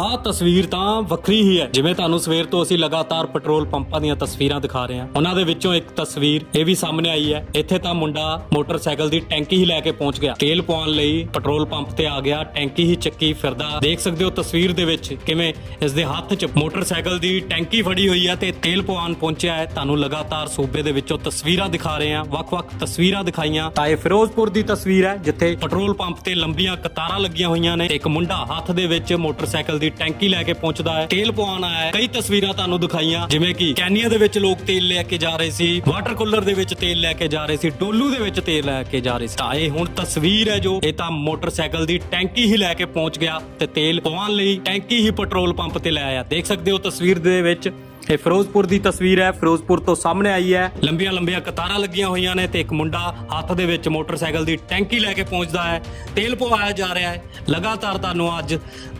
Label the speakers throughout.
Speaker 1: ਆਹ ਤਸਵੀਰ ਤਾਂ ਵੱਖਰੀ ਹੀ ਹੈ। ਜਿਵੇਂ ਤੁਹਾਨੂੰ ਸਵੇਰ ਤੋਂ ਅਸੀਂ ਲਗਾਤਾਰ ਪੈਟਰੋਲ ਪੰਪਾਂ ਦੀਆਂ ਤਸਵੀਰਾਂ ਦਿਖਾ ਰਹੇ ਹਾਂ। ਉਹਨਾਂ ਦੇ ਵਿੱਚੋਂ ਇੱਕ ਤਸਵੀਰ ਇਹ ਵੀ ਸਾਹਮਣੇ ਆਈ ਹੈ। ਇੱਥੇ ਤਾਂ ਮੁੰਡਾ ਮੋਟਰਸਾਈਕਲ ਦੀ ਟੈਂਕੀ ਹੀ ਲੈ ਕੇ ਪਹੁੰਚ ਗਿਆ। ਤੇਲ ਪਾਉਣ ਲਈ ਪੈਟਰੋਲ ਪੰਪ ਤੇ ਆ ਗਿਆ। ਟੈਂਕੀ ਹੀ ਚੱਕੀ ਫਿਰਦਾ। ਦੇਖ ਸਕਦੇ ਹੋ ਤਸਵੀਰ ਦੇ ਵਿੱਚ ਕਿਵੇਂ ਇਸ ਦੇ ਹੱਥ 'ਚ ਮੋਟਰਸਾਈਕਲ ਦੀ ਟੈਂਕੀ ਫੜੀ ਹੋਈ ਹੈ ਤੇ ਤੇਲ ਪਵਾਉਣ ਪਹੁੰਚਿਆ ਹੈ। ਤੁਹਾਨੂੰ ਲਗਾਤਾਰ ਸੂਬੇ ਦੇ ਵਿੱਚੋਂ ਤਸਵੀਰਾਂ ਦਿਖਾ ਰਹੇ ਹਾਂ। ਵੱਖ-ਵੱਖ ਤਸਵੀਰਾਂ ਦਿਖਾਈਆਂ। ਤਾਂ ਇਹ ਫਿਰੋਜ਼ਪੁਰ ਦੀ ਤਸਵੀਰ ਹੈ, ਜਿੱਥੇ ਪੈਟਰੋਲ ਪੰਪ ਤੇ ਲੰਬੀਆਂ ਕਤਾਰਾਂ ਲੱਗੀਆਂ ਹੋਈਆਂ ਨੇ ਇੱਕ ਮੁੰਡਾ ਹੱਥ ਦੇ ਵਿੱਚ ਮੋਟਰਸਾਈਕਲ ਦੀ ਟੈਂਕੀ ਲੈ ਕੇ ਪਹੁੰਚਦਾ ਹੈ, ਤੇਲ ਪਵਾਉਣ ਆਇਆ ਹੈ। ਕਈ ਤਸਵੀਰਾਂ ਤੁਹਾਨੂੰ ਦਿਖਾਈਆਂ, ਜਿਵੇਂ ਕਿ ਕੈਨੀਆ ਦੇ ਵਿੱਚ ਲੋਕ ਤੇਲ ਲੈ ਕੇ ਜਾ ਰਹੇ ਸੀ, ਵਾਟਰ ਕੂਲਰ ਦੇ ਵਿੱਚ ਤੇਲ ਲੈ ਕੇ ਜਾ ਰਹੇ ਸੀ, ਡੋਲੂ ਦੇ ਵਿੱਚ ਤੇਲ ਲੈ ਕੇ ਜਾ ਰਹੇ ਸੀ। ਤਾਂ ਇਹ ਹੁਣ ਤਸਵੀਰ ਹੈ ਜੋ, ਇਹ ਤਾਂ ਮੋਟਰਸਾਈਕਲ ਦੀ ਟੈਂਕੀ ਹੀ ਲੈ ਕੇ ਪਹੁੰਚ ਗਿਆ ਤੇ ਤੇਲ ਪਵਾਉਣ ਲਈ ਟੈਂਕੀ ਹੀ ਪੈਟਰੋਲ ਪੰਪ ਤੇ ਲੈ ਆਇਆ। ਦੇਖ ਸਕਦੇ ਹੋ ਤਸਵੀਰ ਦੇ ਵਿੱਚ ਇਹ ਫਿਰੋਜ਼ਪੁਰ ਦੀ ਤਸਵੀਰ ਹੈ। ਫਿਰੋਜ਼ਪੁਰ ਤੋਂ ਸਾਹਮਣੇ ਆਈ ਹੈ। ਲੰਬੀਆਂ ਲੰਬੀਆਂ ਕਤਾਰਾਂ ਲੱਗੀਆਂ ਹੋਈਆਂ ਨੇ ਤੇ ਇੱਕ ਮੁੰਡਾ ਹੱਥ ਦੇ ਵਿੱਚ ਮੋਟਰਸਾਈਕਲ ਦੀ ਟੈਂਕੀ ਲੈ ਕੇ ਪਹੁੰਚਦਾ ਹੈ। ਤੇਲ ਪਵਾਇਆ ਜਾ ਰਿਹਾ ਹੈ। ਲਗਾਤਾਰ ਤੁਹਾਨੂੰ ਅੱਜ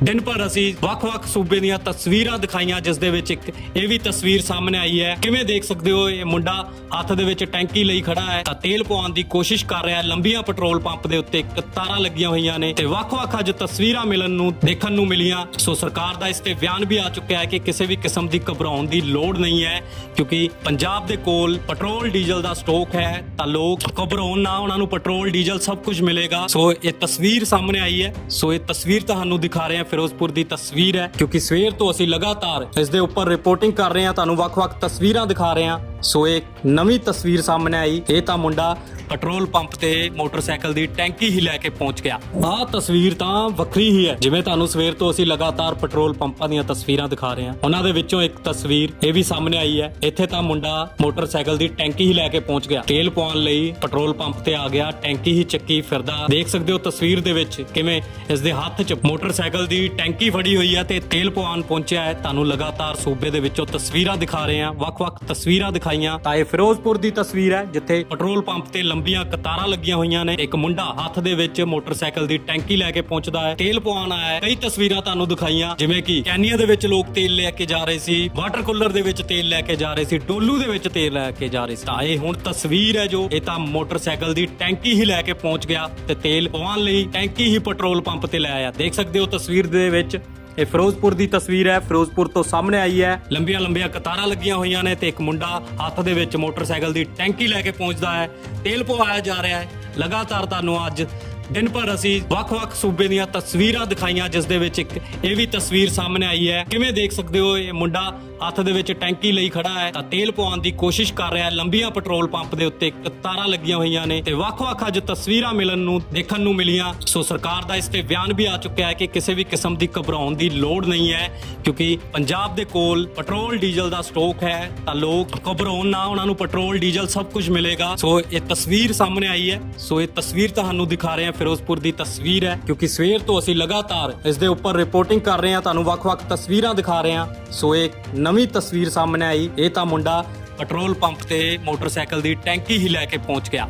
Speaker 1: ਦਿਨ ਭਰ ਅਸੀਂ ਵੱਖ-ਵੱਖ ਸੂਬੇ ਦੀਆਂ ਤਸਵੀਰਾਂ ਦਿਖਾਈਆਂ, ਜਿਸ ਦੇ ਵਿੱਚ ਇੱਕ ਇਹ ਵੀ ਤਸਵੀਰ ਸਾਹਮਣੇ ਆਈ ਹੈ। ਕਿਵੇਂ ਦੇਖ ਸਕਦੇ ਹੋ, ਇਹ ਮੁੰਡਾ ਹੱਥ ਦੇ ਵਿੱਚ ਟੈਂਕੀ ਲਈ ਖੜਾ ਹੈ ਤਾਂ ਤੇਲ ਪਵਾਉਣ ਦੀ ਕੋਸ਼ਿਸ਼ ਕਰ ਰਿਹਾ ਹੈ। ਲੰਬੀਆਂ ਪੈਟਰੋਲ ਪੰਪ ਦੇ ਉੱਤੇ ਕਤਾਰਾਂ ਲੱਗੀਆਂ ਹੋਈਆਂ ਨੇ ਤੇ ਵੱਖ-ਵੱਖ ਅੱਜ ਤਸਵੀਰਾਂ ਮਿਲਣ ਨੂੰ, ਦੇਖਣ ਨੂੰ ਮਿਲੀਆਂ। ਸੋ ਸਰਕਾਰ ਦਾ ਇਸ ਤੇ ਬਿਆਨ ਵੀ ਆ ਚੁੱਕਿਆ ਹੈ ਕਿ ਕਿਸੇ ਵੀ ਕਿਸਮ ਦੀ ਘਬਰਾਉਣ ਦੀ ਲੋੜ ਨਹੀਂ ਹੈ, ਕਿਉਂਕਿ ਪੰਜਾਬ ਦੇ ਕੋਲ ਪੈਟਰੋਲ, ਡੀਜ਼ਲ ਦਾ ਸਟਾਕ ਹੈ, ਤਾਂ ਲੋਕ ਘਬਰਾਉਣ ਨਾ, ਉਹਨਾਂ ਨੂੰ ਪੈਟਰੋਲ, ਡੀਜ਼ਲ ਸਭ ਕੁਝ ਮਿਲੇਗਾ। ਸੋ ਇਹ ਤਸਵੀਰ ਸਾਹਮਣੇ ਆਈ ਹੈ। ਸੋ ਇਹ ਤਸਵੀਰ ਤੁਹਾਨੂੰ ਦਿਖਾ ਰਹੇ ਹਾਂ, ਫਿਰੋਜ਼ਪੁਰ ਦੀ ਤਸਵੀਰ ਹੈ, ਕਿਉਂਕਿ ਸਵੇਰ ਤੋਂ ਅਸੀਂ ਲਗਾਤਾਰ ਇਸ ਦੇ ਉੱਪਰ ਰਿਪੋਰਟਿੰਗ ਕਰ ਰਹੇ ਹਾਂ। ਤੁਹਾਨੂੰ ਵੱਖ-ਵੱਖ ਤਸਵੀਰਾਂ ਦਿਖਾ ਰਹੇ ਹਾਂ। ਸੋ ਇਹ ਨਵੀਂ ਤਸਵੀਰ ਸਾਹਮਣੇ ਆਈ। ਇਹ ਤਾਂ ਮੁੰਡਾ ਪੈਟਰੋਲ ਪੰਪ ਤੇ ਮੋਟਰਸਾਈਕਲ ਦੀ ਟੈਂਕੀ ਹੀ ਲੈ ਕੇ ਪਹੁੰਚ ਗਿਆ। ਆਹ ਤਸਵੀਰ ਤਾਂ ਵੱਖਰੀ ਹੀ ਹੈ। ਜਿਵੇਂ ਤੁਹਾਨੂੰ ਸਵੇਰ ਤੋਂ ਅਸੀਂ ਲਗਾਤਾਰ ਪੈਟਰੋਲ ਪੰਪਾਂ ਦੀਆਂ ਤਸਵੀਰਾਂ ਦਿਖਾ ਰਹੇ ਹਾਂ। ਉਹਨਾਂ ਦੇ ਵਿੱਚੋਂ ਇੱਕ ਤਸਵੀਰ ਇਹ ਵੀ ਸਾਹਮਣੇ ਆਈ ਹੈ। ਇੱਥੇ ਤਾਂ ਮੁੰਡਾ ਮੋਟਰਸਾਈਕਲ ਦੀ ਟੈਂਕੀ ਹੀ ਲੈ ਕੇ ਪਹੁੰਚ ਗਿਆ। ਤੇਲ ਪਾਉਣ ਲਈ ਪੈਟਰੋਲ ਪੰਪ ਤੇ ਆ ਗਿਆ। ਟੈਂਕੀ ਹੀ ਚੱਕੀ ਫਿਰਦਾ। ਦੇਖ ਸਕਦੇ ਹੋ ਤਸਵੀਰ ਦੇ ਵਿੱਚ ਕਿਵੇਂ ਇਸ ਦੇ ਹੱਥ 'ਚ ਮੋਟਰਸਾਈਕਲ ਦੀ ਟੈਂਕੀ ਫੜੀ ਹੋਈ ਹੈ ਤੇ ਤੇਲ ਪਵਾਉਣ ਪਹੁੰਚਿਆ ਹੈ। ਤੁਹਾਨੂੰ ਲਗਾਤਾਰ ਸੂਬੇ ਦੇ ਵਿੱਚੋਂ ਤਸਵੀਰਾਂ ਦਿਖਾ ਰਹੇ ਹਾਂ। ਵੱਖ-ਵੱਖ ਤਸਵੀਰਾਂ ਦਿਖਾ ਦਿਖਾਈਆਂ ਤਾਂ ਇਹ ਫਿਰੋਜ਼ਪੁਰ ਦੀ ਤਸਵੀਰ ਹੈ, ਜਿੱਥੇ ਪੈਟਰੋਲ ਪੰਪ ਤੇ ਲੰਬੀਆਂ ਕਤਾਰਾਂ ਲੱਗੀਆਂ ਹੋਈਆਂ ਨੇ। ਇੱਕ ਮੁੰਡਾ ਹੱਥ ਦੇ ਵਿੱਚ ਮੋਟਰਸਾਈਕਲ ਦੀ ਟੈਂਕੀ ਲੈ ਕੇ ਪਹੁੰਚਦਾ ਹੈ। ਤੇਲ ਪਵਾਉਣ ਆਇਆ ਹੈ। ਕਈ ਤਸਵੀਰਾਂ ਤੁਹਾਨੂੰ ਦਿਖਾਈਆਂ, ਜਿਵੇਂ ਕਿ ਕੈਨੀਆ ਦੇ ਵਿੱਚ ਲੋਕ ਤੇਲ ਲੈ ਕੇ ਜਾ ਰਹੇ ਸੀ, ਵਾਟਰ ਕੂਲਰ ਦੇ ਵਿੱਚ ਤੇਲ ਲੈ ਕੇ ਜਾ ਰਹੇ ਸੀ, ਡੋਲੂ ਦੇ ਵਿੱਚ ਤੇਲ ਲੈ ਕੇ ਜਾ ਰਹੇ ਸੀ। ਤਾਂ ਇਹ ਹੁਣ ਤਸਵੀਰ ਹੈ ਜੋ, ਇਹ ਤਾਂ ਮੋਟਰਸਾਈਕਲ ਦੀ ਟੈਂਕੀ ਹੀ ਲੈ ਕੇ ਪਹੁੰਚ ਗਿਆ ਤੇ ਤੇਲ ਪਵਾਉਣ ਲਈ ਟੈਂਕੀ ਹੀ ਪੈਟਰੋਲ ਪੰਪ ਤੇ ਲੈ ਆਇਆ। ਦੇਖ ਸਕਦੇ ਹੋ ਤਸਵੀਰ ਦੇ ਵਿੱਚ ਇਹ ਫਿਰੋਜ਼ਪੁਰ ਦੀ ਤਸਵੀਰ ਹੈ। ਫਿਰੋਜ਼ਪੁਰ ਤੋਂ ਸਾਹਮਣੇ ਆਈ ਹੈ। ਲੰਬੀਆਂ ਲੰਬੀਆਂ ਕਤਾਰਾਂ ਲੱਗੀਆਂ ਹੋਈਆਂ ਨੇ ਤੇ ਇੱਕ ਮੁੰਡਾ ਹੱਥ ਦੇ ਵਿੱਚ ਮੋਟਰਸਾਈਕਲ ਦੀ ਟੈਂਕੀ ਲੈ ਕੇ ਪਹੁੰਚਦਾ ਹੈ। ਤੇਲ ਪਵਾਇਆ ਜਾ ਰਿਹਾ ਹੈ। ਲਗਾਤਾਰ ਤੁਹਾਨੂੰ ਅੱਜ ਦਿਨ ਭਰ ਅਸੀਂ ਵੱਖ-ਵੱਖ ਸੂਬੇ ਦੀਆਂ ਤਸਵੀਰਾਂ ਦਿਖਾਈਆਂ, ਜਿਸ ਦੇ ਵਿੱਚ ਇੱਕ ਇਹ ਵੀ ਤਸਵੀਰ ਸਾਹਮਣੇ ਆਈ ਹੈ। ਕਿਵੇਂ ਦੇਖ ਸਕਦੇ ਹੋ, ਇਹ ਮੁੰਡਾ ਹੱਥ ਦੇ ਵਿੱਚ ਟੈਂਕੀ ਲਈ ਖੜਾ ਹੈ ਤਾਂ ਤੇਲ ਪਵਾਉਣ ਦੀ ਕੋਸ਼ਿਸ਼ ਕਰ ਰਿਹਾ ਹੈ। ਲੰਬੀਆਂ ਪੈਟਰੋਲ ਪੰਪ ਦੇ ਉੱਤੇ ਕਤਾਰਾਂ ਲੱਗੀਆਂ ਹੋਈਆਂ ਨੇ ਤੇ ਵੱਖ-ਵੱਖ ਅੱਜ ਤਸਵੀਰਾਂ ਮਿਲਣ ਨੂੰ, ਦੇਖਣ ਨੂੰ ਮਿਲੀਆਂ। ਸੋ ਸਰਕਾਰ ਦਾ ਇਸ ਤੇ ਬਿਆਨ ਵੀ ਆ ਚੁੱਕਿਆ ਹੈ ਕਿ ਕਿਸੇ ਵੀ ਕਿਸਮ ਦੀ ਘਬਰਾਉਣ ਦੀ ਲੋੜ ਨਹੀਂ ਹੈ, ਕਿਉਂਕਿ ਪੰਜਾਬ ਦੇ ਕੋਲ ਪੈਟਰੋਲ, ਡੀਜ਼ਲ ਦਾ ਸਟਾਕ ਹੈ ਤਾਂ ਲੋਕ ਘਬਰਾਉਣ ਨਾ, ਉਹਨਾਂ ਨੂੰ ਪੈਟਰੋਲ, ਡੀਜ਼ਲ ਸਭ ਕੁਝ ਮਿਲੇਗਾ। ਸੋ ਇਹ ਤਸਵੀਰ ਸਾਹਮਣੇ ਆਈ ਹੈ। ਸੋ ਇਹ ਤਸਵੀਰ ਤੁਹਾਨੂੰ ਦਿਖਾ ਰਹੇ ਹਾਂ ਫਿਰੋਜ਼ਪੁਰ ਦੀ ਤਸਵੀਰ ਹੈ, ਕਿਉਂਕਿ ਸਵੇਰ ਤੋਂ ਅਸੀਂ ਲਗਾਤਾਰ ਇਸ ਦੇ ਉੱਪਰ ਰਿਪੋਰਟਿੰਗ ਕਰ ਰਹੇ ਹਾਂ, ਤੁਹਾਨੂੰ ਵੱਖ-ਵੱਖ ਤਸਵੀਰਾਂ ਦਿਖਾ ਰਹੇ ਹਾਂ। ਸੋ ਇਹ ਨਵੀਂ ਤਸਵੀਰ ਸਾਹਮਣੇ ਆਈ, ਇਹ ਤਾਂ ਮੁੰਡਾ ਪੈਟਰੋਲ ਪੰਪ ਤੇ ਮੋਟਰਸਾਈਕਲ ਦੀ ਟੈਂਕੀ ਹੀ ਲੈ ਕੇ ਪਹੁੰਚ ਗਿਆ।